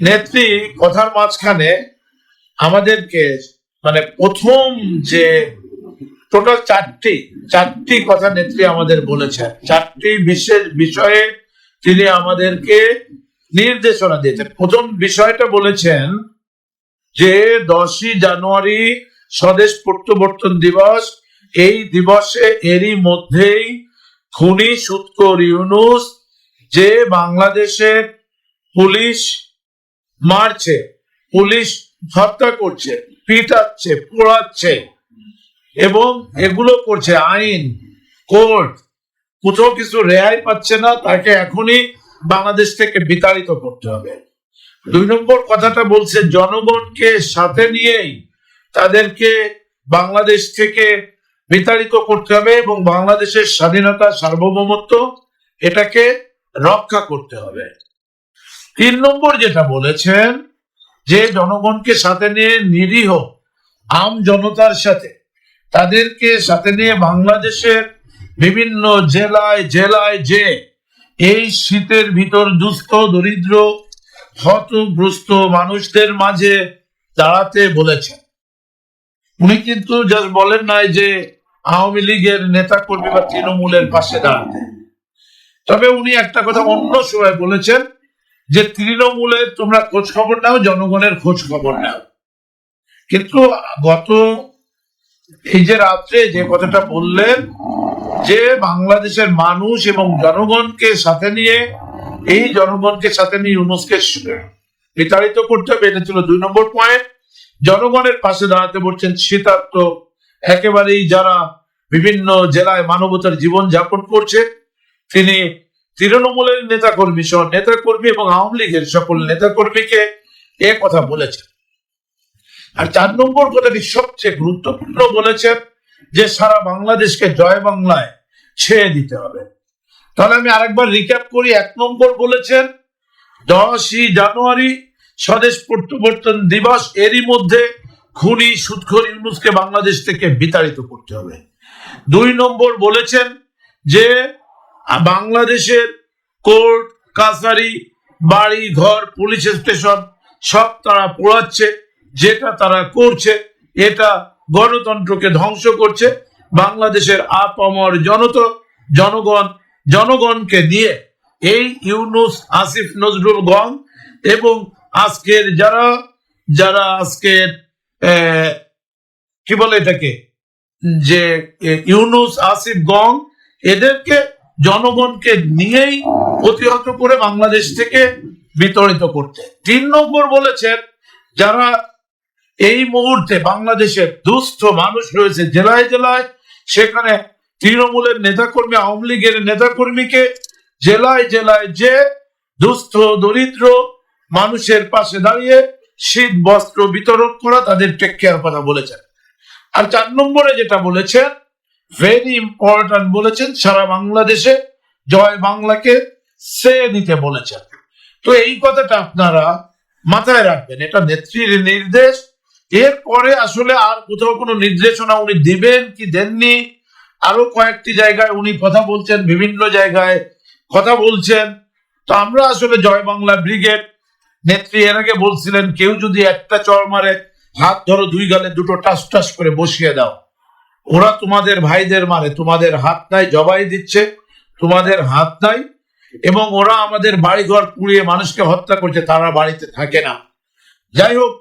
নেত্রী কথার মাঝখানে আমাদেরকে মানে প্রথম যে টোটাল চারটি চারটি কথা নেত্রী আমাদের বলেছেন। চারটি বিশেষ বিষয়ে তিনি আমাদেরকে নির্দেশনা দিয়েছেন। প্রথম বিষয়টা বলেছেন যে দশই জানুয়ারি স্বদেশ প্রত্যাবর্তন দিবস, এই দিবসে এরই মধ্যেই খুনি সুৎকর ইউনুস যে বাংলাদেশের পুলিশ মারছে, পুলিশ হত্যা করছে, পিটাচ্ছে, পোড়াচ্ছে এবং এগুলো করছে আইন, কোর্ট। কোথাও কিছু রেহাই পাচ্ছে না, তাকে এখনই বাংলাদেশ থেকে বিতাড়িত করতে হবে। দুই নম্বর কথাটা বলছে, জনগণকে সাথে নিয়েই তাদেরকে বাংলাদেশ থেকে বিতাড়িত করতে হবে এবং বাংলাদেশের স্বাধীনতা সার্বভৌমত্ব এটাকে রক্ষা করতে হবে। তিন নম্বর যেটা বলেছেন, যে জনগণকে সাথে নিয়ে নিরীহ আম জনতার সাথে, তাদেরকে সাথে নিয়ে বাংলাদেশের বিভিন্ন জেলায় জেলায় যে এই শীতের ভিতর দুস্থ, দরিদ্র হতগ্রস্ত মানুষদের মাঝে দাঁড়াতে বলেছেন। উনি কিন্তু জাস্ট বলেন নাই যে আওয়ামী লীগের নেতা কর্মী বা তৃণমূলের পাশে দাঁড়াতে। তবে উনি একটা কথা অন্য সময় বলেছেন যে তৃণমূলের তোমরা খোঁজ খবর নাও, জনগণের খোঁজ খবর নাও। কিন্তু গত এই যে রাত্রে যে কথাটা বললেন, যে বাংলাদেশের মানুষ এবং জনগণকে সাথে নিয়ে, এই জনগণকে সাথে নিয়ে ইউনুসকে বিতাড়িত করতে হবে, এটা ছিল দুই নম্বর পয়েন্ট জনগণের পাশে দাঁড়াতে বলছেন শীতার্থ, একেবারেই যারা বিভিন্ন জেলায় মানবতার জীবন যাপন করছে, তিনি তৃণমূলের নেতাকর্মী, সহ নেতাকর্মী এবং আওয়ামী লীগের সকল নেতাকর্মীকে এ কথা বলেছেন। আর চার নম্বর কথাটি সবচেয়ে গুরুত্বপূর্ণ বলেছেন যে, সারা বাংলাদেশকে জয় বাংলায় ছেড়ে দিতে হবে। তাহলে আমি আরেকবার রিক্যাপ করি। এক নম্বর বলেছেন, দশই জানুয়ারি স্বদেশ প্রত্যাবর্তন দিবস, এরই মধ্যে খুনি সুৎখর ইউনুসকে বাংলাদেশ থেকে বিতাড়িত করতে হবে। দুই নম্বর বলেছেন যে, বাংলাদেশের কোর্ট, কাছারি, বাড়ি, ঘর, পুলিশ স্টেশন, সব তারা পোড়াচ্ছে, যেটা তারা করছে, এটা গণতন্ত্রকে ধ্বংস করছে, বাংলাদেশের আপামর জনত, জনগণ, জনগণকে নিয়ে। এই ইউনুস, আসিফ নজরুল গং এবং আজকের যারা যারা আজকের কি বলে এটাকে? যে ইউনুস, আসিফ গং এদেরকে জনগণকে নিয়েই প্রতিহত করে বাংলাদেশ থেকে বিতাড়িত করতে। তিন নম্বর বলেছেন, যারা এই মুহূর্তে বাংলাদেশের দুস্থ মানুষ রয়েছে জেলায় জেলায়, সেখানে তৃণমূলের নেতাকর্মী, আওয়ামী লীগের নেতাকর্মীকে জেলায় জেলায় যে দুস্থ, দরিদ্র মানুষের পাশে দাঁড়িয়ে শীত, বস্ত্র বিতরণ করা, তাদের টেক কেয়ার কথা বলেছেন। আর চার নম্বরে যেটা বলেছেন ভেরি ইম্পর্টেন্ট বলেছেন, সারা বাংলাদেশে জয় বাংলাকে সে নিতে বলেছেন। তো এই কথাটা আপনারা মাথায় রাখবেন, এটা নেত্রীর নির্দেশ। এরপরে আসলে আর কোথাও কোনো নির্দেশনা উনি দিবেন কি দেননি, আরও কয়েকটি জায়গায় উনি কথা বলছেন, বিভিন্ন জায়গায় কথা বলছেন। তো আমরা আসলে জয় বাংলা ব্রিগেড, নেত্রী এর আগে বলছিলেন, কেউ যদি একটা চর মারে, হাত ধরো, দুই গালে দুটো টাস টাস করে বসিয়ে দাও। ওরা তোমাদের ভাইদের মারে, তোমাদের হাত নাই জবাই দিচ্ছে, তোমাদের হাত নাই এবং ওরা আমাদের বাড়িঘর পুড়িয়ে মানুষকে হত্যা করছে, তারা বাড়িতে থাকে না। যাই হোক